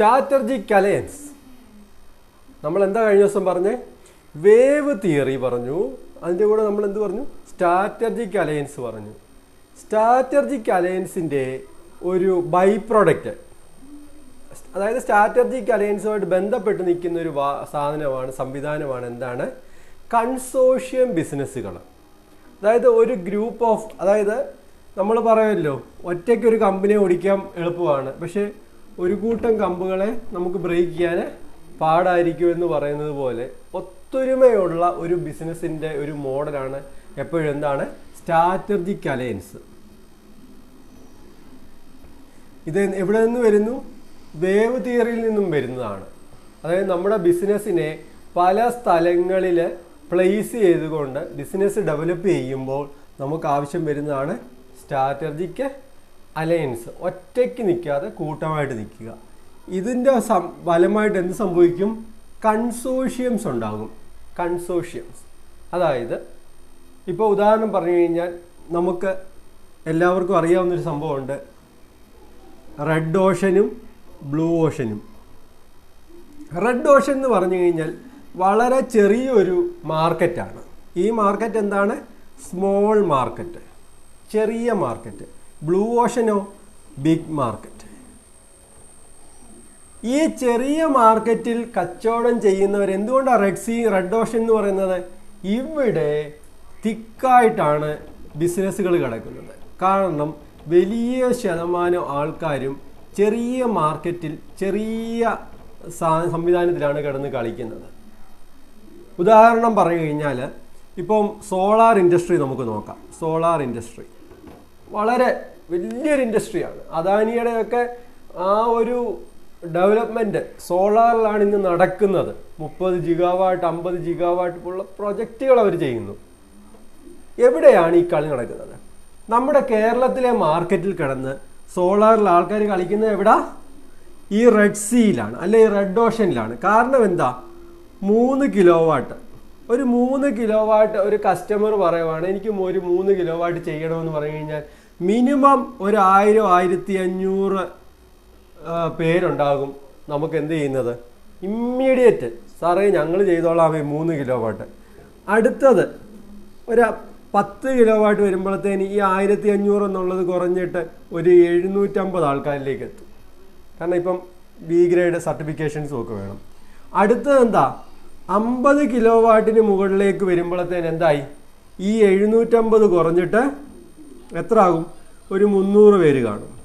Strategic alliance നമ്മൾ എന്താ കഴിഞ്ഞ ദിവസം പറഞ്ഞേ? വേവ് തിയറി പറഞ്ഞു. അതിന്റെ കൂടെ നമ്മൾ എന്ത് പറഞ്ഞു? സ്ട്രാറ്റജിക് അലയൻസ് പറഞ്ഞു. സ്ട്രാറ്റജിക് അലയൻസിന്റെ ഒരു ബൈ പ്രൊഡക്റ്റ് അതായത് സ്ട്രാറ്റജിക് അലയൻസുമായിട്ട് ബന്ധപ്പെട്ട് നിൽക്കുന്ന ഒരു സാധനമാണ് സംവിധാനമാണ് എന്താണ്? കൺസോഷ്യം ബിസിനസ്സുകൾ അതായത് ഒരു ഗ്രൂപ്പ് ഓഫ് അതായത് നമ്മൾ പറയുമല്ലോ ഒറ്റയ്ക്ക് ഒരു കമ്പനി ഓടിക്കാൻ എളുപ്പമാണ്. പക്ഷേ ഒരു കൂട്ടം കമ്പുകളെ നമുക്ക് ബ്രേക്ക് ചെയ്യാൻ പാടായിരിക്കും എന്ന് പറയുന്നത് പോലെ ഒത്തൊരുമയുള്ള ഒരു ബിസിനസ്സിന്റെ ഒരു മോഡലാണ് എപ്പോഴും എന്താണ് സ്ട്രാറ്റജിക് അലയൻസ് ഇത് എവിടെ നിന്ന് വരുന്നു? വേവ് തിയറിയിൽ നിന്നും വരുന്നതാണ്. അതായത് നമ്മുടെ ബിസിനസ്സിനെ പല സ്ഥലങ്ങളിൽ പ്ലേസ് ചെയ്തുകൊണ്ട് ബിസിനസ് ഡെവലപ്പ് ചെയ്യുമ്പോൾ നമുക്ക് ആവശ്യം വരുന്നതാണ് സ്ട്രാറ്റജിക്ക് അലയൻസ് ഒറ്റയ്ക്ക് നിൽക്കാതെ കൂട്ടമായിട്ട് നിൽക്കുക. ഇതിന്റെ സം ഫലമായിട്ട് എന്ത് സംഭവിക്കും? കൺസോഷ്യംസ് ഉണ്ടാകും. കൺസോഷ്യംസ്. അതായത് ഇപ്പോൾ ഉദാഹരണം പറഞ്ഞു കഴിഞ്ഞാൽ നമുക്ക് എല്ലാവർക്കും അറിയാവുന്നൊരു സംഭവമുണ്ട്. റെഡ് ഓഷനും ബ്ലൂ ഓഷനും. റെഡ് ഓഷൻ എന്ന് പറഞ്ഞു കഴിഞ്ഞാൽ വളരെ ചെറിയൊരു മാർക്കറ്റാണ്. ഈ മാർക്കറ്റ് എന്താണ്? Small market. ചെറിയ മാർക്കറ്റ്. ബ്ലൂ ഓഷനോ ബിഗ് മാർക്കറ്റ് ഈ ചെറിയ മാർക്കറ്റിൽ കച്ചവടം ചെയ്യുന്നവർ എന്തുകൊണ്ടാണ് റെഡ് സീ റെഡ് ഓഷൻ എന്ന് പറയുന്നത്? ഇവിടെ തിക്കായിട്ടാണ് ബിസിനസ്സുകൾ കിടക്കുന്നത്. കാരണം വലിയ ശതമാനം ആൾക്കാരും ചെറിയ മാർക്കറ്റിൽ ചെറിയ സംവിധാനത്തിലാണ് കിടന്ന് കളിക്കുന്നത്. ഉദാഹരണം പറഞ്ഞു കഴിഞ്ഞാൽ ഇപ്പം സോളാർ ഇൻഡസ്ട്രി നമുക്ക് നോക്കാം. Solar industry. വളരെ വലിയൊരു ഇൻഡസ്ട്രിയാണ്. അദാനിയുടെയൊക്കെ ആ ഒരു ഡെവലപ്മെന്റ് സോളാറിലാണ് ഇന്ന് നടക്കുന്നത്. മുപ്പത് ജിഗാവാട്ട് അമ്പത് ജിഗാവാട്ട് ഉള്ള പ്രൊജക്റ്റുകൾ അവർ ചെയ്യുന്നു. എവിടെയാണ് ഈ കളി നടക്കുന്നത്? നമ്മുടെ കേരളത്തിലെ മാർക്കറ്റിൽ കിടന്ന് സോളാറിൽ ആൾക്കാർ കളിക്കുന്നത് എവിടെ? ഈ റെഡ് സീയിലാണ് അല്ലെ ഈ റെഡ് ഓഷനിലാണ്. കാരണം എന്താ? മൂന്ന് കിലോ വാട്ട് ഒരു മൂന്ന് കിലോ വാട്ട് ഒരു കസ്റ്റമർ പറയുവാണ് എനിക്ക് ഒരു മൂന്ന് കിലോ വാട്ട് ചെയ്യണമെന്ന് പറഞ്ഞു കഴിഞ്ഞാൽ മിനിമം ഒരു ആയിരം ആയിരത്തി അഞ്ഞൂറ് പേരുണ്ടാകും നമുക്ക് എന്ത് ചെയ്യുന്നത്? ഇമ്മീഡിയറ്റ് സാറേ ഞങ്ങൾ ചെയ്തോളാം ഈ മൂന്ന് കിലോ വാട്ട്. അടുത്തത് ഒരു പത്ത് കിലോ വാട്ട് വരുമ്പോഴത്തേന് ഈ ആയിരത്തി അഞ്ഞൂറ് എന്നുള്ളത് കുറഞ്ഞിട്ട് ഒരു എഴുന്നൂറ്റമ്പത് ആൾക്കാരിലേക്ക് എത്തും. കാരണം ഇപ്പം ബി ഗ്രേഡ് സർട്ടിഫിക്കേഷൻസും ഒക്കെ വേണം. അടുത്തത് എന്താ? അമ്പത് കിലോ വാട്ടിന് മുകളിലേക്ക് വരുമ്പോഴത്തേന് എന്തായി? ഈ എഴുന്നൂറ്റമ്പത് കുറഞ്ഞിട്ട് എത്ര ആകും ഒരു മുന്നൂറ് പേര് കാണും.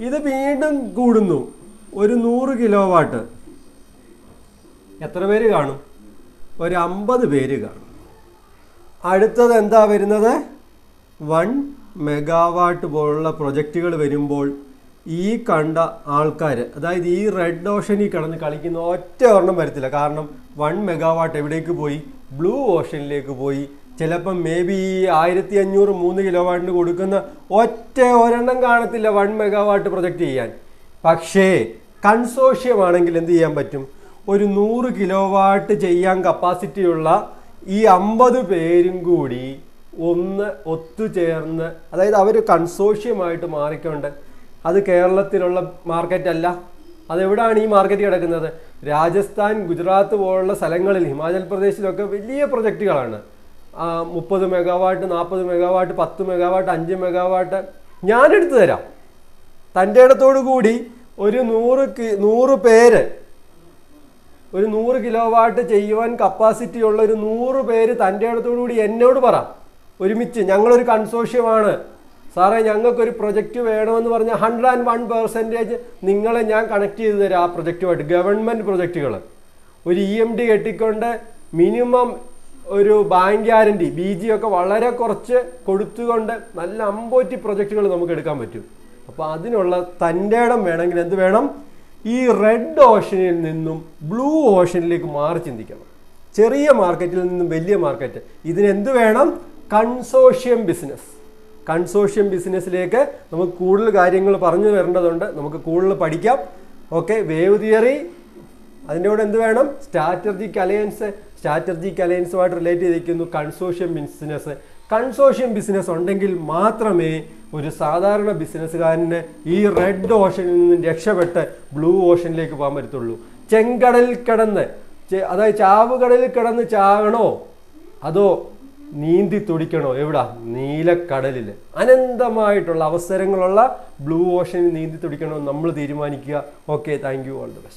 ഇത് വീണ്ടും കൂടുന്നു. ഒരു നൂറ് കിലോ വാട്ട് എത്ര പേര് കാണും? ഒരു അമ്പത് പേര് കാണും. അടുത്തത് എന്താ വരുന്നത്? വൺ മെഗാവാട്ട് പോലുള്ള പ്രൊജക്റ്റുകൾ വരുമ്പോൾ ഈ കണ്ട ആൾക്കാർ അതായത് ഈ റെഡ് ഓഷനിൽ കിടന്ന് കളിക്കുന്ന ഒറ്റ ഒരെണ്ണം വരത്തില്ല. കാരണം വൺ മെഗാവാട്ട് എവിടേക്ക് പോയി? ബ്ലൂ ഓഷനിലേക്ക് പോയി. ചിലപ്പം മേ ബി ഈ ആയിരത്തി അഞ്ഞൂറ് മൂന്ന് കിലോ വാട്ടിന് കൊടുക്കുന്ന ഒറ്റ ഒരെണ്ണം കാണത്തില്ല വൺ മെഗാവാട്ട് പ്രൊജക്റ്റ് ചെയ്യാൻ. പക്ഷേ കൺസോഷ്യം ആണെങ്കിൽ എന്ത് ചെയ്യാൻ പറ്റും? ഒരു നൂറ് കിലോ വാട്ട് ചെയ്യാൻ കപ്പാസിറ്റിയുള്ള ഈ അമ്പത് പേരും കൂടി ഒന്ന് ഒത്തുചേർന്ന് അതായത് അവർ കൺസോഷ്യമായിട്ട് മാറിക്കൊണ്ട് അത് കേരളത്തിലുള്ള മാർക്കറ്റ് അല്ല അതെവിടാണ് ഈ മാർക്കറ്റ് കിടക്കുന്നത്? രാജസ്ഥാൻ ഗുജറാത്ത് പോലുള്ള സ്ഥലങ്ങളിൽ ഹിമാചൽ പ്രദേശിലൊക്കെ വലിയ പ്രൊജക്റ്റുകളാണ് മുപ്പത് മെഗാവാട്ട് നാൽപ്പത് മെഗാവാട്ട് പത്ത് മെഗാവാട്ട് അഞ്ച് മെഗാവാട്ട്. ഞാനെടുത്തു തരാം. തന്റെ ഇടത്തോടു കൂടി ഒരു നൂറ് നൂറ് പേര് ഒരു നൂറ് കിലോ വാട്ട് ചെയ്യുവാൻ കപ്പാസിറ്റി ഉള്ള ഒരു നൂറ് പേര് തന്റെ ഇടത്തോടു കൂടി എന്നോട് പറ. ഒരുമിച്ച്. ഞങ്ങളൊരു കൺസോഷ്യമാണ് സാറേ ഞങ്ങൾക്കൊരു പ്രൊജക്റ്റ് വേണമെന്ന് പറഞ്ഞാൽ ഹൺഡ്രഡ് ആൻഡ് വൺ പെർസെന്റേജ് നിങ്ങളെ ഞാൻ കണക്ട് ചെയ്ത് തരാം ആ പ്രൊജക്റ്റുമായിട്ട് ഗവൺമെന്റ് പ്രൊജക്റ്റുകൾ ഒരു ഇ എം ഡി കെട്ടിക്കൊണ്ട് മിനിമം ഒരു ബാങ്ക് ഗ്യാരണ്ടി ബി ജി ഒക്കെ വളരെ കുറച്ച് കൊടുത്തുകൊണ്ട് നല്ല അമ്പോറ്റി പ്രൊജക്റ്റുകൾ നമുക്ക് എടുക്കാൻ പറ്റും. അപ്പോൾ അതിനുള്ള തന്റെ ഇടം വേണമെങ്കിൽ എന്ത് വേണം? ഈ റെഡ് ഓഷനിൽ നിന്നും ബ്ലൂ ഓഷനിലേക്ക് മാറി ചിന്തിക്കണം. ചെറിയ മാർക്കറ്റിൽ നിന്നും വലിയ മാർക്കറ്റ് ഇതിനെന്ത് വേണം? കൺസോഷ്യം ബിസിനസ് കൺസോഷ്യം ബിസിനസ്സിലേക്ക് നമുക്ക് കൂടുതൽ കാര്യങ്ങൾ പറഞ്ഞു വരേണ്ടതുണ്ട് നമുക്ക് കൂടുതൽ പഠിക്കാം. ഓക്കെ വേവ് തിയറി അതിന്റെ കൂടെ എന്ത് വേണം? സ്ട്രാറ്റജിക് അലയൻസ് സ്ട്രാറ്റജിക് അലയൻസുമായിട്ട് റിലേറ്റ് ചെയ്തിരിക്കുന്നു കൺസോഷ്യം ബിസിനസ്. കൺസോഷ്യം ബിസിനസ് ഉണ്ടെങ്കിൽ മാത്രമേ ഒരു സാധാരണ ബിസിനസ്സുകാരന് ഈ റെഡ് ഓഷനിൽ നിന്ന് രക്ഷപ്പെട്ട് ബ്ലൂ ഓഷനിലേക്ക് പോകാൻ പറ്റത്തുള്ളൂ. ചെങ്കടലിൽ കിടന്ന് അതായത് ചാവുകടലിൽ കിടന്ന് ചാകണോ? അതോ നീന്തി തുടിക്കണോ? എവിടാ? നീലക്കടലിൽ. അനന്തമായിട്ടുള്ള അവസരങ്ങളുള്ള ബ്ലൂ ഓഷനിൽ നീന്തി തുടിക്കണോ നമ്മൾ തീരുമാനിക്കുക. Okay thank you. All the best.